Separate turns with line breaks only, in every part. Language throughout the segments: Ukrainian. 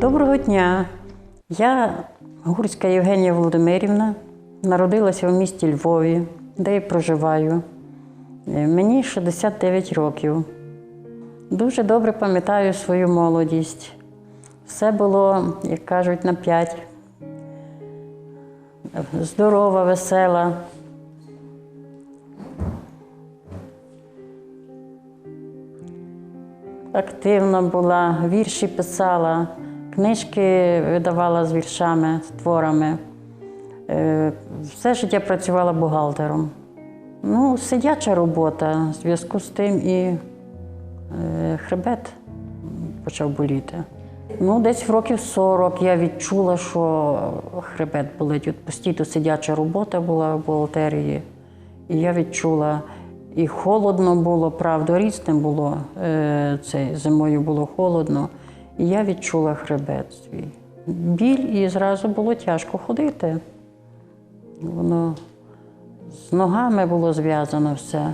Доброго дня. Я Гурська Євгенія Володимирівна, народилася в місті Львові, де і проживаю. Е, Мені 69 років. Дуже добре пам'ятаю свою молодість. Все було, як кажуть, на п'ять. Здорова, весела. Активна була, вірші писала, книжки видавала з віршами, з творами. Е, Все життя працювала бухгалтером. Ну, сидяча робота, в зв'язку з тим і е, хребет почав боліти. Ну, десь в років 40 я відчула, що хребет болить. От постійно сидяча робота була в бухгалтерії. І я відчула, і холодно було, правда, різним було. Е, Це, зимою було холодно. І я відчула хребет свій. Біль, і зразу було тяжко ходити. Воно з ногами було зв'язано все.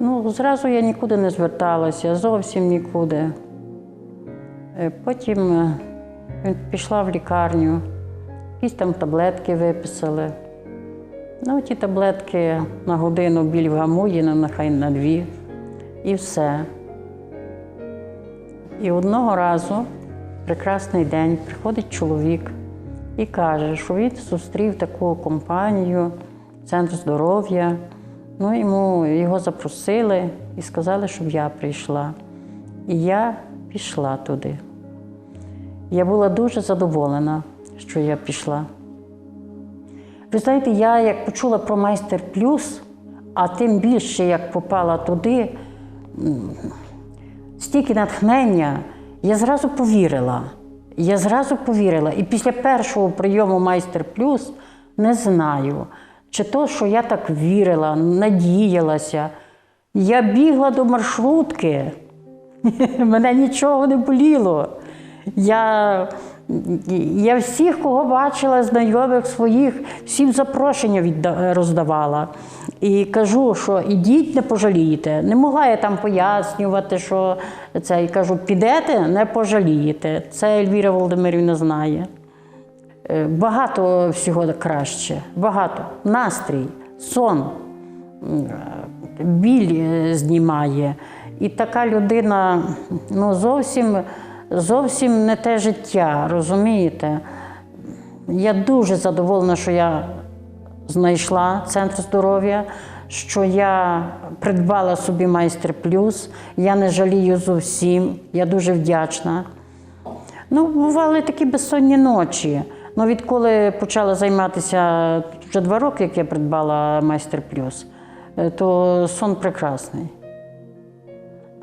Ну, зразу я нікуди не зверталася, зовсім нікуди. Е, Потім е, пішла в лікарню, якісь там таблетки виписали. Ну, ті таблетки на годину біль вгамує, нехай на дві, і все. І одного разу, прекрасний день, приходить чоловік і каже, що він зустрів таку компанію, центр здоров'я. Ну, йому його запросили і сказали, щоб я прийшла. І я пішла туди. Я була дуже задоволена, що я пішла. Ви знаєте, я як почула про майстер плюс, а тим більше як попала туди, стільки натхнення, я зразу повірила. Я зразу повірила. І після першого прийому майстер плюс не знаю, чи то, що я так вірила, надіялася. Я бігла до маршрутки, мене нічого не боліло. Я, я всіх, кого бачила, знайомих своїх, всім запрошення роздавала. І кажу, що ідіть, не пожалієте. Не могла я там пояснювати, що це. І кажу, підете, не пожалієте. Це Ельвіра Володимирівна знає. Е, Багато всього краще, багато. Настрій, сон, е, біль е, знімає. І така людина ну, зовсім, зовсім не те життя, розумієте? Я дуже задоволена, що я знайшла центр здоров'я, що я придбала собі майстер плюс. Я не жалію зовсім, я дуже вдячна. Ну, бували такі безсонні ночі. Ну, відколи почала займатися вже два роки, як я придбала майстер плюс, е, то сон прекрасний.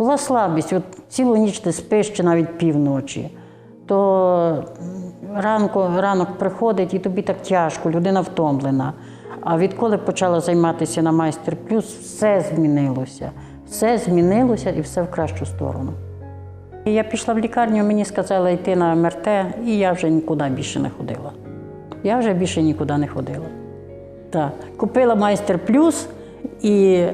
Була слабість, от цілу ніч не спиш чи навіть півночі. То ранку, ранок приходить і тобі так тяжко, людина втомлена. А відколи почала займатися на майстер плюс, все змінилося. Все змінилося і все в кращу сторону. Я пішла в лікарню, мені сказали йти на МРТ, і я вже нікуди більше не ходила. Я вже більше нікуди не ходила. Так. Купила майстер плюс і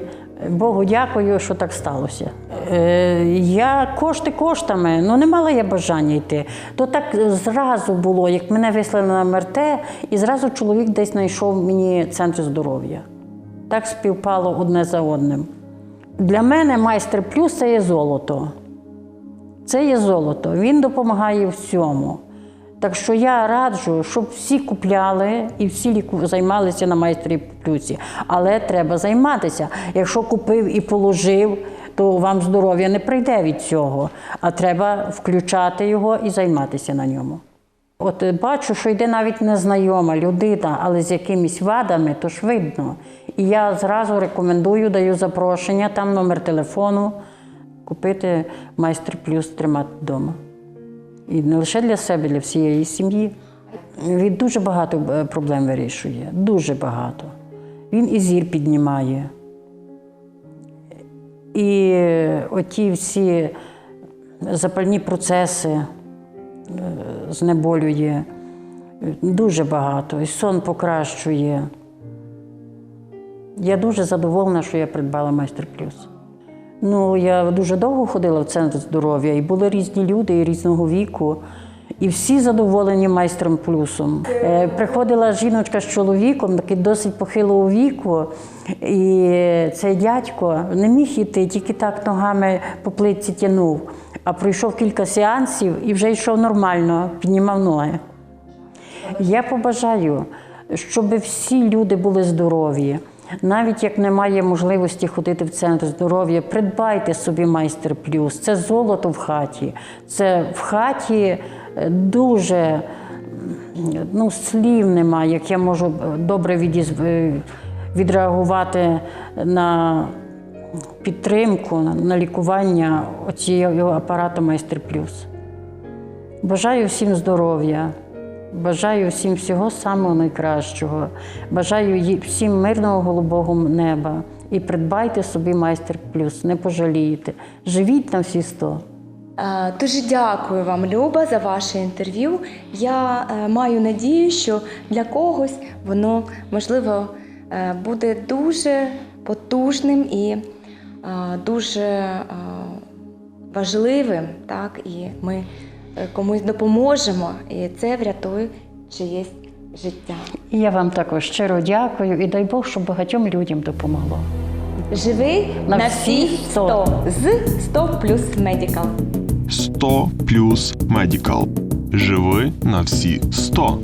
Богу дякую, що так сталося. Е, я кошти коштами, ну не мала я бажання йти. То так зразу було, як мене вислали на МРТ, і зразу чоловік десь знайшов мені центр здоров'я. Так співпало одне за одним. Для мене майстер плюс це є золото. Це є золото. Він допомагає всьому. Так що я раджу, щоб всі купляли і всі займалися на майстрі плюсі. Але треба займатися. Якщо купив і положив, то вам здоров'я не прийде від цього. А треба включати його і займатися на ньому. От бачу, що йде навіть незнайома людина, але з якимись вадами, то ж видно. І я зразу рекомендую, даю запрошення, там номер телефону, купити майстер плюс тримати вдома. І не лише для себе, для всієї сім'ї. Він дуже багато е, проблем вирішує, дуже багато. Він і зір піднімає. І оті всі запальні процеси е, знеболює дуже багато, і сон покращує. Я дуже задоволена, що я придбала майстер плюс. Ну, я дуже довго ходила в центр здоров'я, і були різні люди і різного віку. І всі задоволені майстром плюсом. Е, приходила жіночка з чоловіком, такий досить похилого віку, і цей дядько не міг іти, тільки так ногами по плитці тягнув. А пройшов кілька сеансів і вже йшов нормально, піднімав ноги. Я побажаю, щоб всі люди були здорові. Навіть як немає можливості ходити в центр здоров'я, придбайте собі майстер плюс. Це золото в хаті. Це в хаті е, дуже ну, слів немає, як я можу добре е, відреагувати на підтримку, на лікування цього апарату майстер плюс. Бажаю всім здоров'я, бажаю всім всього самого найкращого, бажаю всім мирного голубого неба. І придбайте собі майстер плюс, не пожалієте. Живіть на всі сто.
Дуже дякую вам, Люба, за ваше інтерв'ю. Я е, маю надію, що для когось воно можливо е, буде дуже потужним і е, дуже важливим. Так, і ми комусь допоможемо, і це врятує чиєсь життя.
Я вам також щиро дякую і дай Бог, щоб багатьом людям допомогло.
Живи
На
на,
всі
всі
100.
100 з 100 плюс медікал.
100 плюс Медікал. Живи на всі 100.